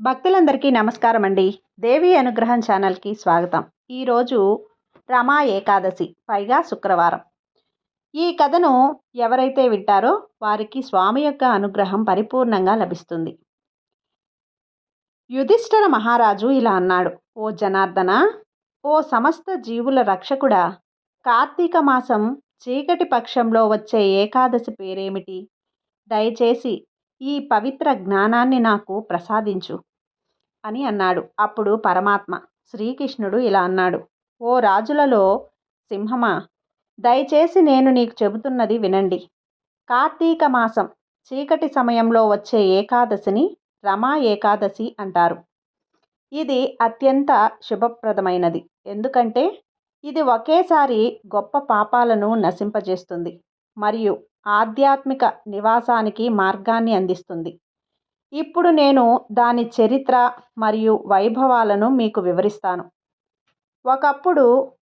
భక్తులందరికీ నమస్కారం అండి దేవి అనుగ్రహం ఛానల్కి స్వాగతం. ఈరోజు రమా ఏకాదశి పైగా శుక్రవారం. ఈ కథను ఎవరైతే వింటారో వారికి స్వామి యొక్క అనుగ్రహం పరిపూర్ణంగా లభిస్తుంది. యుధిష్ఠర మహారాజు ఇలా అన్నాడు ఓ జనార్దన ఓ సమస్త జీవుల రక్షకుడా కార్తీక మాసం చీకటి పక్షంలో వచ్చే ఏకాదశి పేరేమిటి? దయచేసి ఈ పవిత్ర జ్ఞానాన్ని నాకు ప్రసాదించు అని అన్నాడు. అప్పుడు పరమాత్మ శ్రీకృష్ణుడు ఇలా అన్నాడు. ఓ రాజులలో సింహమా దయచేసి నేను నీకు చెబుతున్నది వినండి. కార్తీక మాసం చీకటి సమయంలో వచ్చే ఏకాదశిని రమా ఏకాదశి అంటారు. ఇది అత్యంత శుభప్రదమైనది. ఎందుకంటే ఇది ఒకేసారి గొప్ప పాపాలను నశింపజేస్తుంది. మరియు ఆధ్యాత్మిక నివాసానికి మార్గాన్ని అందిస్తుంది. ఇప్పుడు నేను దాని చరిత్ర మరియు వైభవాలను మీకు వివరిస్తాను. ఒకప్పుడు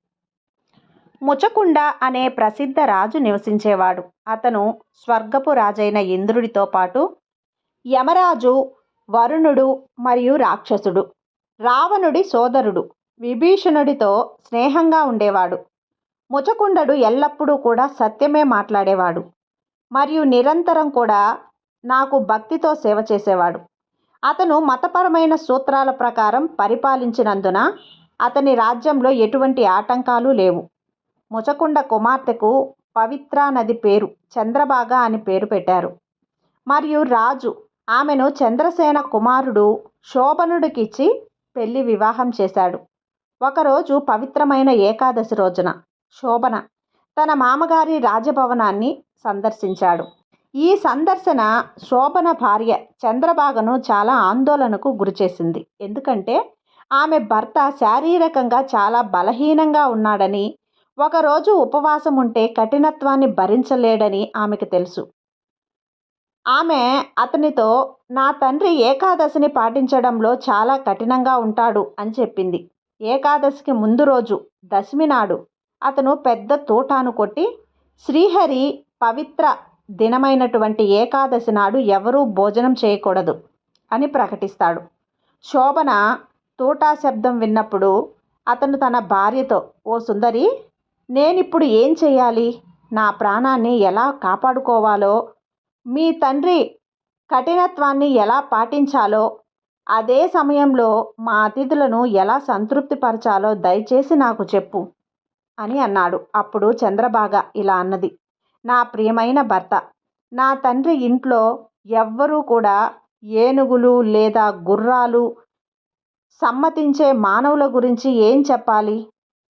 ముచకుండ అనే ప్రసిద్ధ రాజు నివసించేవాడు. అతను స్వర్గపు రాజైన ఇంద్రుడితో పాటు యమరాజు వరుణుడు మరియు రాక్షసుడు రావణుడి సోదరుడు విభీషణుడితో స్నేహంగా ఉండేవాడు. ముచకుండడు ఎల్లప్పుడూ కూడా సత్యమే మాట్లాడేవాడు. మరియు నిరంతరం కూడా నాకు భక్తితో సేవ చేసేవాడు. అతను మతపరమైన సూత్రాల ప్రకారం పరిపాలించినందున అతని రాజ్యంలో ఎటువంటి ఆటంకాలు లేవు. ముచకుండ కుమార్తెకు పవిత్రా నది పేరు చంద్రబాగ అని పేరు పెట్టారు. మరియు రాజు ఆమెను చంద్రసేన కుమారుడు శోభనుడికిచ్చి పెళ్ళి వివాహం చేశాడు. ఒకరోజు పవిత్రమైన ఏకాదశి రోజున శోభన తన మామగారి రాజభవనాన్ని సందర్శించాడు. ఈ సందర్శన శోభన భార్య చంద్రబాగను చాలా ఆందోళనకు గురిచేసింది. ఎందుకంటే ఆమె భర్త శారీరకంగా చాలా బలహీనంగా ఉన్నాడని ఒకరోజు ఉపవాసం ఉంటే కఠినత్వాన్ని భరించలేడని ఆమెకు తెలుసు. ఆమె అతనితో నా తండ్రి ఏకాదశిని పాటించడంలో చాలా కఠినంగా ఉంటాడు అని చెప్పింది. ఏకాదశికి ముందు రోజు దశమి నాడు అతను పెద్ద తోటాను కొట్టి శ్రీహరి పవిత్ర దినమైనటువంటి ఏకాదశి నాడు ఎవరూ భోజనం చేయకూడదు అని ప్రకటిస్తాడు. శోభన తోటా శబ్దం విన్నప్పుడు అతను తన భార్యతో ఓ సుందరి నేనిప్పుడు ఏం చేయాలి నా ప్రాణాన్ని ఎలా కాపాడుకోవాలో? మీ తండ్రి కఠినత్వాన్ని ఎలా పాటించాలో? అదే సమయంలో మా అతిథులను ఎలా సంతృప్తిపరచాలో దయచేసి నాకు చెప్పు అని అన్నాడు. అప్పుడు చంద్రబాగ ఇలా అన్నది. నా ప్రియమైన భర్త నా తండ్రి ఇంట్లో ఎవ్వరూ కూడా ఏనుగులు లేదా గుర్రాలు సమ్మతించే మానవుల గురించి ఏం చెప్పాలి?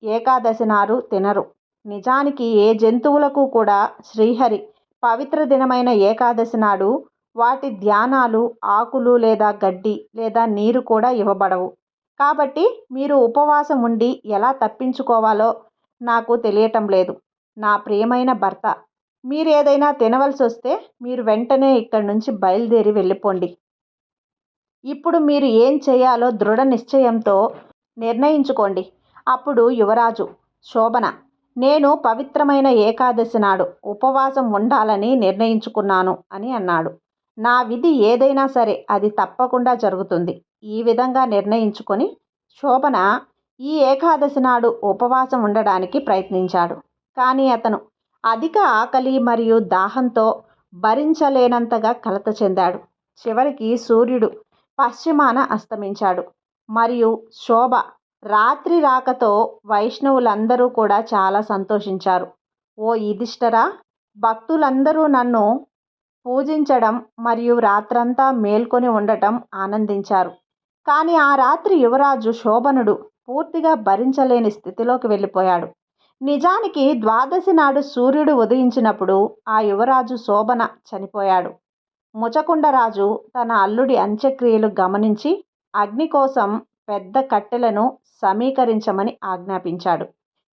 ఏకాదశి నారు తినరు. నిజానికి ఏ జంతువులకు కూడా శ్రీహరి పవిత్ర దినమైన ఏకాదశి నాడు వాటి ధ్యానాలు ఆకులు లేదా గడ్డి లేదా నీరు కూడా ఇవ్వబడవు. కాబట్టి మీరు ఉపవాసం ఉండి ఎలా తప్పించుకోవాలో నాకు తెలియటం లేదు. నా ప్రియమైన భర్త మీరు ఏదైనా తినవలసి వస్తే మీరు వెంటనే ఇక్కడి నుంచి బయలుదేరి వెళ్ళిపోండి. ఇప్పుడు మీరు ఏం చేయాలో దృఢ నిశ్చయంతో నిర్ణయించుకోండి. అప్పుడు యువరాజు శోభన నేను పవిత్రమైన ఏకాదశి నాడు ఉపవాసం ఉండాలని నిర్ణయించుకున్నాను అని అన్నాడు. నా విధి ఏదైనా సరే అది తప్పకుండా జరుగుతుంది. ఈ విధంగా నిర్ణయించుకొని శోభన ఈ ఏకాదశి నాడు ఉపవాసం ఉండడానికి ప్రయత్నించాడు. కానీ అతను అధిక ఆకలి మరియు దాహంతో భరించలేనంతగా కలత చెందాడు. చివరికి సూర్యుడు పశ్చిమాన అస్తమించాడు. మరియు శోభ రాత్రి రాకతో వైష్ణవులందరూ కూడా చాలా సంతోషించారు. ఓ యుధిష్ఠరా భక్తులందరూ నన్ను పూజించడం మరియు రాత్రంతా మేల్కొని ఉండటం ఆనందించారు. కానీ ఆ రాత్రి యువరాజు శోభనుడు పూర్తిగా భరించలేని స్థితిలోకి వెళ్ళిపోయాడు. నిజానికి ద్వాదశి నాడు సూర్యుడు ఉదయించినప్పుడు ఆ యువరాజు శోభన చనిపోయాడు. ముచకుండరాజు తన అల్లుడి అంత్యక్రియలు గమనించి అగ్ని కోసం పెద్ద కట్టెలను సమీకరించమని ఆజ్ఞాపించాడు.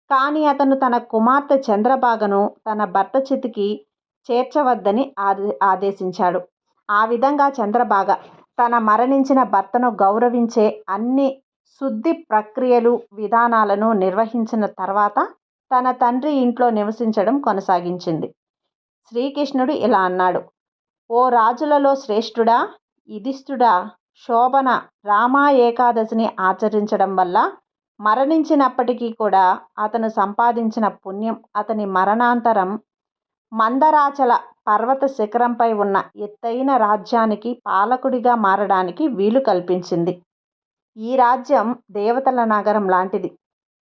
కానీ అతను తన కుమార్తె చంద్రబాగను తన భర్త చితికి చేర్చవద్దని ఆదేశించాడు. ఆ విధంగా చంద్రబాగ తన మరణించిన భర్తను గౌరవించే అన్ని శుద్ధి ప్రక్రియలు విధానాలను నిర్వహించిన తర్వాత తన తండ్రి ఇంట్లో నివసించడం కొనసాగించింది. శ్రీకృష్ణుడు ఇలా అన్నాడు ఓ రాజులలో శ్రేష్ఠుడా యుధిష్ఠుడా శోభన రామా ఏకాదశిని ఆచరించడం వల్ల మరణించినప్పటికీ కూడా అతను సంపాదించిన పుణ్యం అతని మరణాంతరం మందరాచల పర్వత శిఖరంపై ఉన్న ఎత్తైన రాజ్యానికి పాలకుడిగా మారడానికి వీలు కల్పించింది. ఈ రాజ్యం దేవతల నగరం లాంటిది.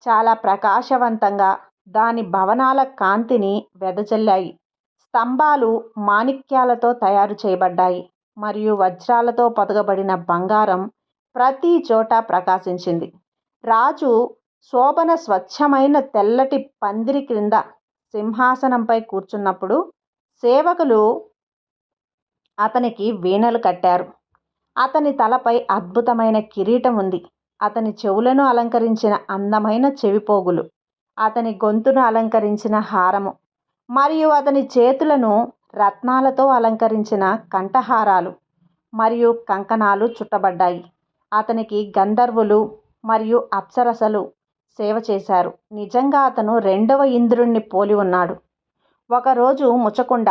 చాలా ప్రకాశవంతంగా దాని భవనాల కాంతిని వెదజల్లాయి. స్తంభాలు మాణిక్యాలతో తయారు చేయబడ్డాయి. మరియు వజ్రాలతో పొదగబడిన బంగారం ప్రతి చోట ప్రకాశించింది. రాజు శోభన స్వచ్ఛమైన తెల్లటి పందిరి క్రింద సింహాసనంపై కూర్చున్నప్పుడు సేవకులు అతనికి వీణలు కట్టారు. అతని తలపై అద్భుతమైన కిరీటం ఉంది. అతని చెవులను అలంకరించిన అందమైన చెవిపోగులు. అతని గొంతును అలంకరించిన హారము. మరియు అతని చేతులను రత్నాలతో అలంకరించిన కంఠహారాలు మరియు కంకణాలు చుట్టబడ్డాయి. అతనికి గంధర్వులు మరియు అప్సరసలు సేవ చేశారు. నిజంగా అతను రెండవ ఇంద్రుణ్ణి పోలి ఉన్నాడు. ఒకరోజు ముచకొండ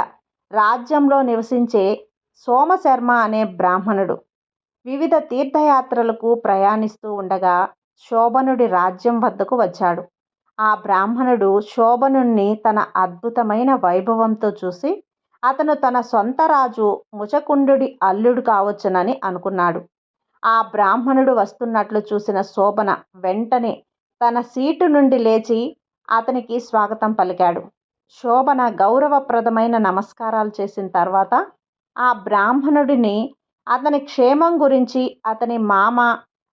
రాజ్యంలో నివసించే సోమశర్మ అనే బ్రాహ్మణుడు వివిధ తీర్థయాత్రలకు ప్రయాణిస్తూ ఉండగా శోభనుడి రాజ్యం వద్దకు వచ్చాడు. ఆ బ్రాహ్మణుడు శోభనుణ్ణి తన అద్భుతమైన వైభవంతో చూసి అతను తన సొంత రాజు ముచకుండుడి అల్లుడు కావచ్చునని అనుకున్నాడు. ఆ బ్రాహ్మణుడు వస్తున్నట్లు చూసిన శోభన వెంటనే తన సీటు నుండి లేచి అతనికి స్వాగతం పలికాడు. శోభన గౌరవప్రదమైన నమస్కారాలు చేసిన తర్వాత ఆ బ్రాహ్మణుడిని అతని క్షేమం గురించి అతని మామ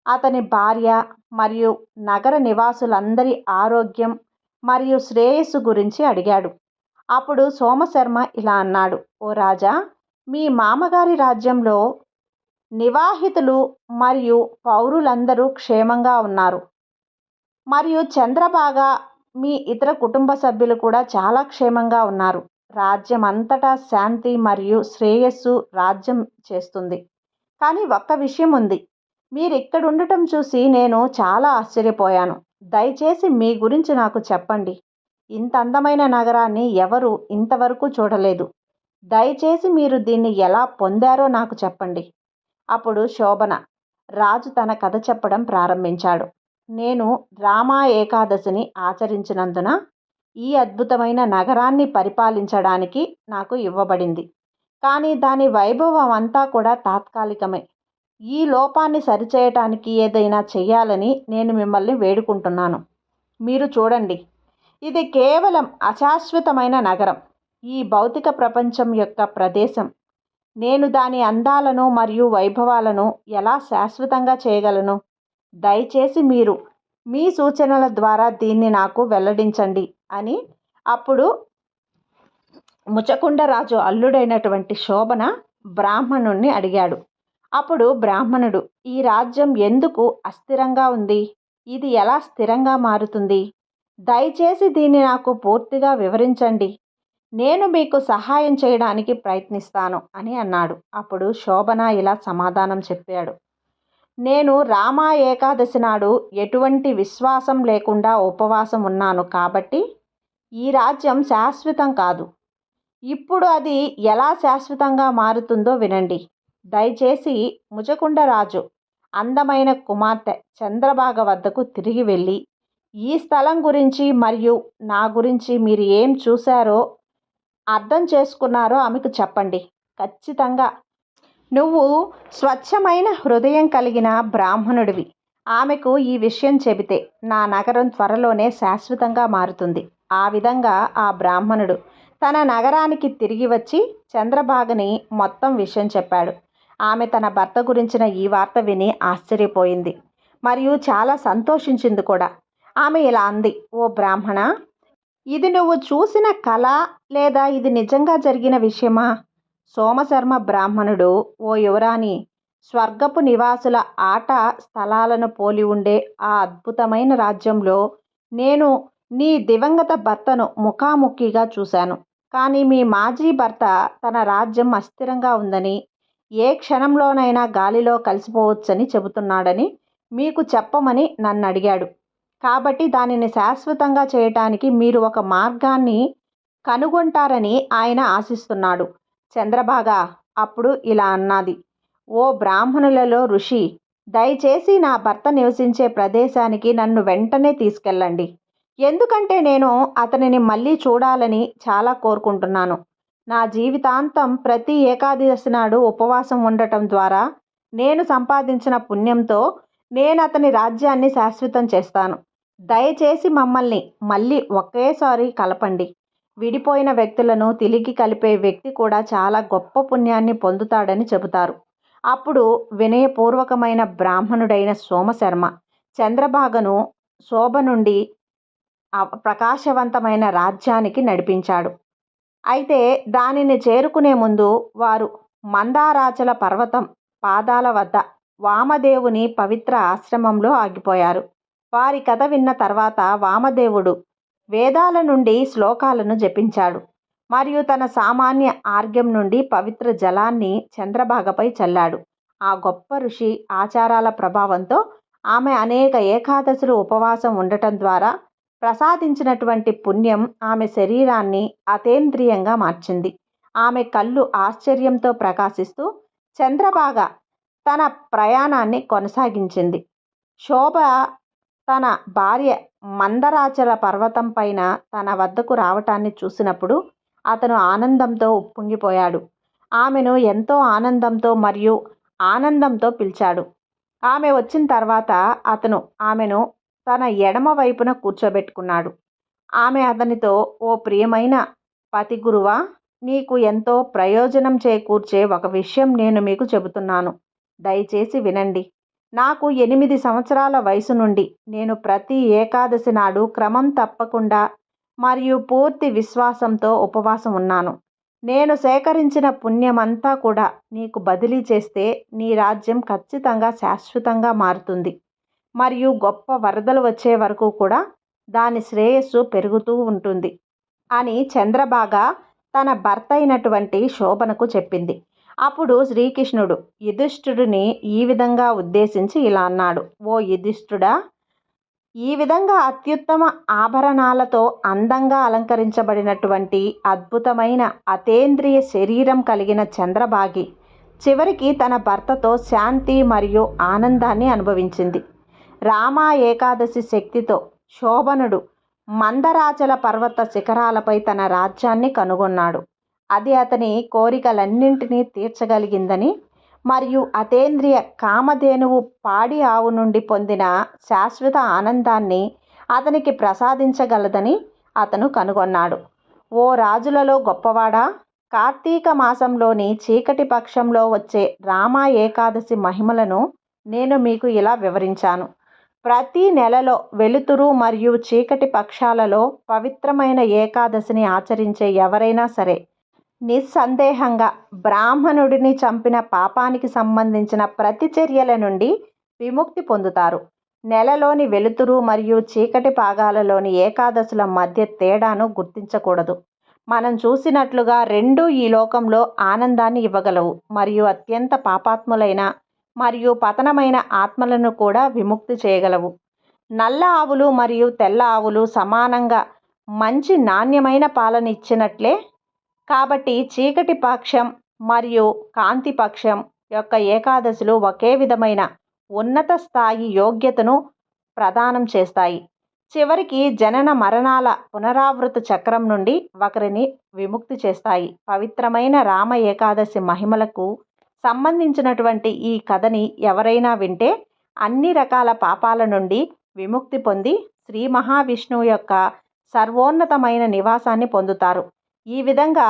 అతని భార్య మరియు నగర నివాసులందరి ఆరోగ్యం మరియు శ్రేయస్సు గురించి అడిగాడు. అప్పుడు సోమశర్మ ఇలా అన్నాడు ఓ రాజా మీ మామగారి రాజ్యంలో నివాహితులు మరియు పౌరులందరూ క్షేమంగా ఉన్నారు. మరియు చంద్రబాగ మీ ఇతర కుటుంబ సభ్యులు కూడా చాలా క్షేమంగా ఉన్నారు. రాజ్యం అంతటా శాంతి మరియు శ్రేయస్సు రాజ్యం చేస్తుంది. కానీ ఒక్క విషయం ఉంది. మీరు ఇక్కడ ఉండటం చూసి నేను చాలా ఆశ్చర్యపోయాను. దయచేసి మీ గురించి నాకు చెప్పండి. ఇంత అందమైన నగరాన్ని ఎవరు ఇంతవరకు చూడలేదు. దయచేసి మీరు దీన్ని ఎలా పొందారో నాకు చెప్పండి. అప్పుడు శోభన రాజు తన కథ చెప్పడం ప్రారంభించాడు. నేను రామా ఏకాదశిని ఆచరించినందున ఈ అద్భుతమైన నగరాన్ని పరిపాలించడానికి నాకు ఇవ్వబడింది. కానీ దాని వైభవం అంతా కూడా తాత్కాలికమే. ఈ లోపాన్ని సరిచేయటానికి ఏదైనా చెయ్యాలని నేను మిమ్మల్ని వేడుకుంటున్నాను. మీరు చూడండి. ఇది కేవలం అశాశ్వతమైన నగరం. ఈ భౌతిక ప్రపంచం యొక్క ప్రదేశం. నేను దాని అందాలను మరియు వైభవాలను ఎలా శాశ్వతంగా చేయగలను? దయచేసి మీరు మీ సూచనల ద్వారా దీన్ని నాకు వెల్లడించండి అని అప్పుడు ముచకుండరాజు అల్లుడైనటువంటి శోభన బ్రాహ్మణుణ్ణి అడిగాడు. అప్పుడు బ్రాహ్మణుడు ఈ రాజ్యం ఎందుకు అస్థిరంగా ఉంది? ఇది ఎలా స్థిరంగా మారుతుంది? దయచేసి దీన్ని నాకు పూర్తిగా వివరించండి. నేను మీకు సహాయం చేయడానికి ప్రయత్నిస్తాను అని అన్నాడు. అప్పుడు శోభన ఇలా సమాధానం చెప్పాడు. నేను రామా ఏకాదశి నాడు ఎటువంటి విశ్వాసం లేకుండా ఉపవాసం ఉన్నాను కాబట్టి ఈ రాజ్యం శాశ్వతం కాదు. ఇప్పుడు అది ఎలా శాశ్వతంగా మారుతుందో వినండి. దయచేసి ముజకుండరాజు అందమైన కుమార్తె చంద్రబాగ వద్దకు తిరిగి వెళ్ళి ఈ స్థలం గురించి మరియు నా గురించి మీరు ఏం చూశారో అర్థం చేసుకున్నారో ఆమెకు చెప్పండి. ఖచ్చితంగా. నువ్వు స్వచ్ఛమైన హృదయం కలిగిన బ్రాహ్మణుడివి. ఆమెకు ఈ విషయం చెబితే నా నగరం త్వరలోనే శాశ్వతంగా మారుతుంది. ఆ విధంగా ఆ బ్రాహ్మణుడు తన నగరానికి తిరిగి వచ్చి చంద్రబాగని మొత్తం విషయం చెప్పాడు. ఆమె తన భర్త గురించిన ఈ వార్త విని ఆశ్చర్యపోయింది. మరియు చాలా సంతోషించింది కూడా. ఆమె ఇలా అంది ఓ బ్రాహ్మణ ఇది నువ్వు చూసిన కళ లేదా ఇది నిజంగా జరిగిన విషయమా? సోమశర్మ బ్రాహ్మణుడు ఓ యువరాణి స్వర్గపు నివాసుల ఆట స్థలాలను పోలి ఉండే ఆ అద్భుతమైన రాజ్యంలో నేను నీ దివంగత భర్తను ముఖాముఖిగా చూశాను. కానీ మీ మాజీ భర్త తన రాజ్యం అస్థిరంగా ఉందని ఏ క్షణంలోనైనా గాలిలో కలిసిపోవచ్చని చెబుతున్నాడని మీకు చెప్పమని నన్ను అడిగాడు కాబట్టి దానిని శాశ్వతంగా చేయటానికి మీరు ఒక మార్గాన్ని కనుగొంటారని ఆయన ఆశిస్తున్నాడు. చంద్రబాగ అప్పుడు ఇలా అన్నది. ఓ బ్రాహ్మణులలో ఋషి దయచేసి నా భర్త నివసించే ప్రదేశానికి నన్ను వెంటనే తీసుకెళ్ళండి. ఎందుకంటే నేను అతనిని మళ్ళీ చూడాలని చాలా కోరుకుంటున్నాను. నా జీవితాంతం ప్రతి ఏకాదశి నాడు ఉపవాసం ఉండటం ద్వారా నేను సంపాదించిన పుణ్యంతో నేను అతని రాజ్యాన్ని శాశ్వతం చేస్తాను. దయచేసి మమ్మల్ని మళ్ళీ ఒకేసారి కలపండి. విడిపోయిన వ్యక్తులను తిరిగి కలిపే వ్యక్తి కూడా చాలా గొప్ప పుణ్యాన్ని పొందుతాడని చెబుతారు. అప్పుడు వినయపూర్వకమైన బ్రాహ్మణుడైన సోమశర్మ చంద్రభాగను శోభ నుండి ప్రకాశవంతమైన రాజ్యానికి నడిపించాడు. అయితే దానిని చేరుకునే ముందు వారు మందారాచల పర్వతం పాదాల వద్ద వామదేవుని పవిత్ర ఆశ్రమంలో ఆగిపోయారు. వారి కథ విన్న తర్వాత వామదేవుడు వేదాల నుండి శ్లోకాలను జపించాడు మరియు తన సామాన్య ఆర్గ్యం నుండి పవిత్ర జలాన్ని చంద్రభాగపై చల్లాడు. ఆ గొప్ప ఋషి ఆచారాల ప్రభావంతో ఆమె అనేక ఏకాదశులు ఉపవాసం ఉండటం ద్వారా ప్రసాదించినటువంటి పుణ్యం ఆమె శరీరాన్ని అతేంద్రియంగా మార్చింది. ఆమె కళ్ళు ఆశ్చర్యంతో ప్రకాశిస్తూ చంద్రభాగ తన ప్రయాణాన్ని కొనసాగించింది. శోభ తన భార్య మందరాచల పర్వతం పైన తన వద్దకు రావటాన్ని చూసినప్పుడు అతను ఆనందంతో ఉప్పొంగిపోయాడు. ఆమెను ఎంతో ఆనందంతో మరియు ఆనందంతో పిలిచాడు. ఆమె వచ్చిన తర్వాత అతను ఆమెను తన ఎడమ వైపున కూర్చోబెట్టుకున్నాడు. ఆమె అతనితో ఓ ప్రియమైన పతి గురువా నీకు ఎంతో ప్రయోజనం చేకూర్చే ఒక విషయం నేను మీకు చెబుతున్నాను. దయచేసి వినండి. నాకు ఎనిమిది సంవత్సరాల వయసు నుండి నేను ప్రతి ఏకాదశి నాడు క్రమం తప్పకుండా మరియు పూర్తి విశ్వాసంతో ఉపవాసం ఉన్నాను. నేను సేకరించిన పుణ్యమంతా కూడా నీకు బదిలీ చేస్తే నీ రాజ్యం ఖచ్చితంగా శాశ్వతంగా మారుతుంది. మరియు గొప్ప వరదలు వచ్చే వరకు కూడా దాని శ్రేయస్సు పెరుగుతూ ఉంటుంది అని చంద్రబాగ తన భర్త అయినటువంటి శోభనకు చెప్పింది. అప్పుడు శ్రీకృష్ణుడు యుధిష్ఠుడిని ఈ విధంగా ఉద్దేశించి ఇలా అన్నాడు. ఓ యుధిష్ఠుడా ఈ విధంగా అత్యుత్తమ ఆభరణాలతో అందంగా అలంకరించబడినటువంటి అద్భుతమైన అతేంద్రియ శరీరం కలిగిన చంద్రబాగి చివరికి తన భర్తతో శాంతి మరియు ఆనందాన్ని అనుభవించింది. రామా ఏకాదశి శక్తితో శోభనుడు మందరాచల పర్వత శిఖరాలపై తన రాజ్యాన్ని కనుగొన్నాడు. అది అతని కోరికలన్నింటినీ తీర్చగలిగిందని మరియు అతేంద్రియ కామధేనువు పాడి ఆవు నుండి పొందిన శాశ్వత ఆనందాన్ని అతనికి ప్రసాదించగలదని అతను కనుగొన్నాడు. ఓ రాజులలో గొప్పవాడా? కార్తీక మాసంలోని చీకటి పక్షంలో వచ్చే రామ ఏకాదశి మహిమలను నేను మీకు ఇలా వివరించాను. ప్రతి నెలలో వెలుతురు మరియు చీకటి పక్షాలలో పవిత్రమైన ఏకాదశిని ఆచరించే ఎవరైనా సరే నిస్సందేహంగా బ్రాహ్మణుడిని చంపిన పాపానికి సంబంధించిన ప్రతిచర్యల నుండి విముక్తి పొందుతారు. నెలలోని వెలుతురు మరియు చీకటి భాగాలలోని ఏకాదశుల మధ్య తేడాను గుర్తించకూడదు. మనం చూసినట్లుగా రెండూ ఈ లోకంలో ఆనందాన్ని ఇవ్వగలవు మరియు అత్యంత పాపాత్ములైన మరియు పతనమైన ఆత్మలను కూడా విముక్తి చేయగలవు. నల్ల ఆవులు మరియు తెల్ల ఆవులు సమానంగా మంచి నాణ్యమైన పాలను ఇచ్చినట్లే. కాబట్టి చీకటి పక్షం మరియు కాంతి పక్షం యొక్క ఏకాదశులు ఒకే విధమైన ఉన్నత స్థాయి యోగ్యతను ప్రదానం చేస్తాయి. చివరికి జనన మరణాల పునరావృత చక్రం నుండి ఒకరిని విముక్తి చేస్తాయి. పవిత్రమైన రామ ఏకాదశి మహిమలకు సంబంధించినటువంటి ఈ కథని ఎవరైనా వింటే అన్ని రకాల పాపాల నుండి విముక్తి పొంది శ్రీ మహావిష్ణువు యొక్క సర్వోన్నతమైన నివాసాన్ని పొందుతారు. ఈ విధంగా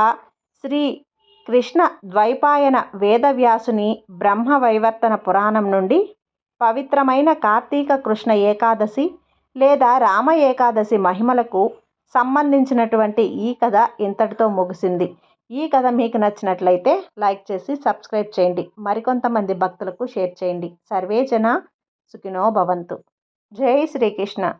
శ్రీ కృష్ణ ద్వైపాయన వేదవ్యాసుని బ్రహ్మ వైవర్తన పురాణం నుండి పవిత్రమైన కార్తీక కృష్ణ ఏకాదశి లేదా రామ ఏకాదశి మహిమలకు సంబంధించినటువంటి ఈ కథ ఇంతటితో ముగిసింది. ఈ కథ మీకు నచ్చినట్లయితే లైక్ చేసి సబ్స్క్రైబ్ చేయండి. మరికొంతమంది భక్తులకు షేర్ చేయండి. సర్వేజన సుఖినో భవంతు. జై శ్రీకృష్ణ.